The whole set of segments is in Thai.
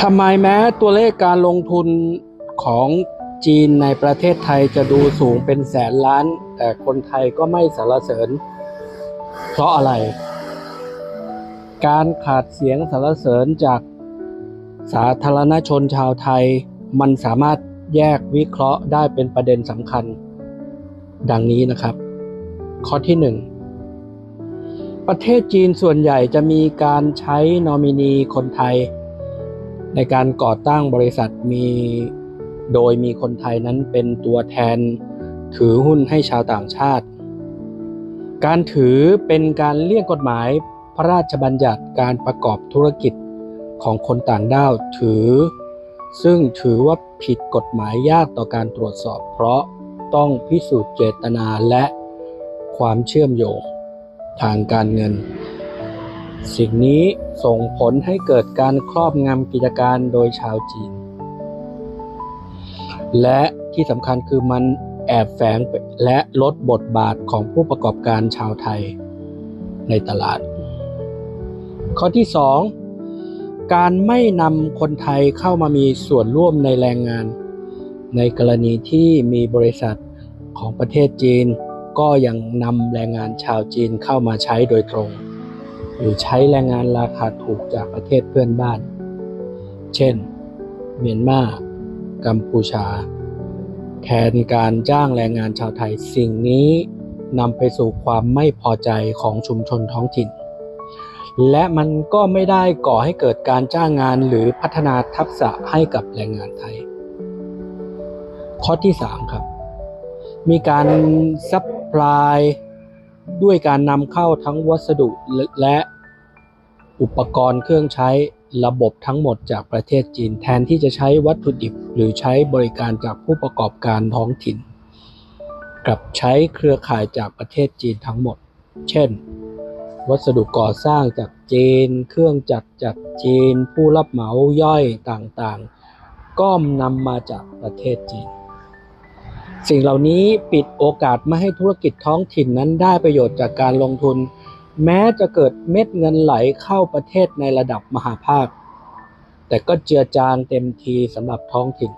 ทำไมแม้ตัวเลขการลงทุนของจีนในประเทศไทยจะดูสูงเป็นแสนล้าน แต่คนไทยก็ไม่สรรเสริญ เพราะอะไร การขาดเสียงสรรเสริญจากสาธารณชนชาวไทย มันสามารถแยกวิเคราะห์ได้เป็นประเด็นสำคัญ ดังนี้นะครับ ข้อที่หนึ่งประเทศจีนส่วนใหญ่จะมีการใช้นอมินีคนไทย ในการก่อตั้งบริษัทมีโดยมีคนไทยนั้นเป็นตัวแทนถือหุ้นให้ชาวต่างชาติ การถือเป็นการเลี่ยงกฎหมายพระราชบัญญัติการประกอบธุรกิจของคนต่างด้าวถือ ซึ่งถือว่าผิดกฎหมายยากต่อการตรวจสอบ เพราะต้องพิสูจน์เจตนาและความเชื่อมโยงทางการเงิน สิ่งนี้ส่งผลให้เกิดการครอบงำกิจการโดยชาวจีน และที่สำคัญคือมันแอบแฝงและลดบทบาทของผู้ประกอบการชาวไทยในตลาด ข้อที่ 2 การไม่นำคนไทยเข้ามามีส่วนร่วมในแรงงาน ในกรณีที่มีบริษัทของประเทศจีน ก็ยังนำแรงงานชาวจีนเข้ามาใช้โดยตรง หรือใช้แรงงานราคาถูกจากประเทศเพื่อนบ้าน เช่น เมียนมา กัมพูชา แทนการจ้างแรงงานชาวไทย สิ่งนี้นำไปสู่ความไม่พอใจของชุมชนท้องถิ่น และมันก็ไม่ได้ก่อให้เกิดการจ้างงานหรือพัฒนาทักษะให้กับแรงงานไทย ข้อที่ 3 ครับ มีการซัพพลาย ด้วยการนำเข้าทั้งวัสดุและอุปกรณ์เครื่องใช้ระบบทั้งหมดจากประเทศจีน แทนที่จะใช้วัตถุดิบหรือใช้บริการจากผู้ประกอบการท้องถิ่น กลับใช้เครือข่ายจากประเทศจีนทั้งหมด เช่น วัสดุก่อสร้างจากจีน เครื่องจักรจากจีน ผู้รับเหมาย่อยต่างๆ ก็นำมาจากประเทศจีน สิ่งเหล่านี้ปิดโอกาสไม่ให้ธุรกิจท้องถิ่นนั้นได้ประโยชน์จากการลงทุน แม้จะเกิดเม็ดเงินไหลเข้าประเทศในระดับมหาภาค แต่ก็เจือจางเต็มทีสำหรับท้องถิ่น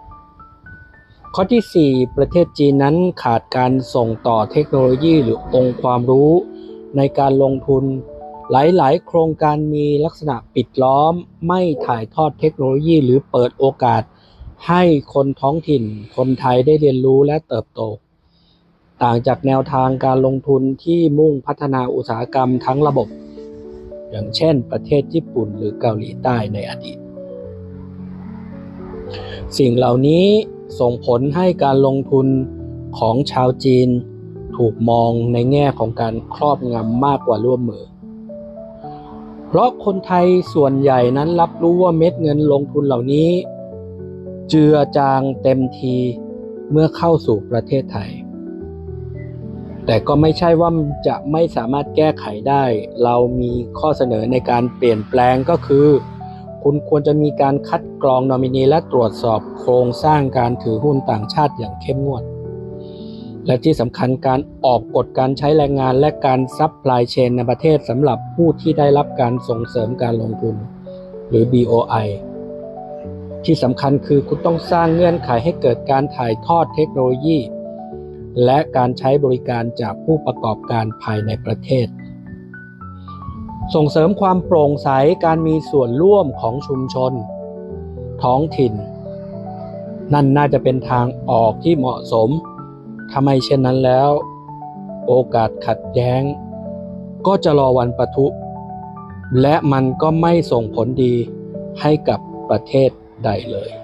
ข้อที่ 4 ประเทศจีนนั้นขาดการส่งต่อเทคโนโลยีหรือองค์ความรู้ในการลงทุนหลาย ๆ โครงการมีลักษณะปิดล้อม ไม่ถ่ายทอดเทคโนโลยีหรือเปิดโอกาส ให้คนท้องถิ่น คนไทยได้เรียนรู้และเติบโต ต่างจากแนวทางการลงทุนที่มุ่งพัฒนาอุตสาหกรรมทั้งระบบ อย่างเช่น ประเทศญี่ปุ่นหรือเกาหลีใต้ในอดีต สิ่งเหล่านี้ส่งผลให้การลงทุนของชาวจีน ถูกมองในแง่ของการครอบงำมากกว่าร่วมมือ เพราะคนไทยส่วนใหญ่นั้นรับรู้ว่าเม็ดเงินลงทุนเหล่านี้ เจือจางเต็มทีเมื่อเข้าสู่ประเทศไทย แต่ก็ไม่ใช่ว่าจะไม่สามารถแก้ไขได้ เรามีข้อเสนอในการเปลี่ยนแปลงก็คือ คุณควรจะมีการคัดกรองนอมินีและตรวจสอบโครงสร้างการถือหุ้นต่างชาติอย่างเข้มงวด และที่สำคัญการออกกฎการใช้แรงงานและการซัพพลายเชนในประเทศสำหรับผู้ที่ได้รับการส่งเสริมการลงทุน หรือ BOI ที่สำคัญคือคุณต้องสร้างเงื่อนไขให้เกิดการถ่ายทอดเทคโนโลยี และการใช้บริการจากผู้ประกอบการภายในประเทศ ส่งเสริมความโปร่งใสการมีส่วนร่วมของชุมชน ท้องถิ่น นั่นน่าจะเป็นทางออกที่เหมาะสมถ้าไมเช่นนั้นแล้ว โอกาสขัดแย้ง ก็จะรอวันประทุ และมันก็ไม่ส่งผลดีให้กับประเทศ ใดเลย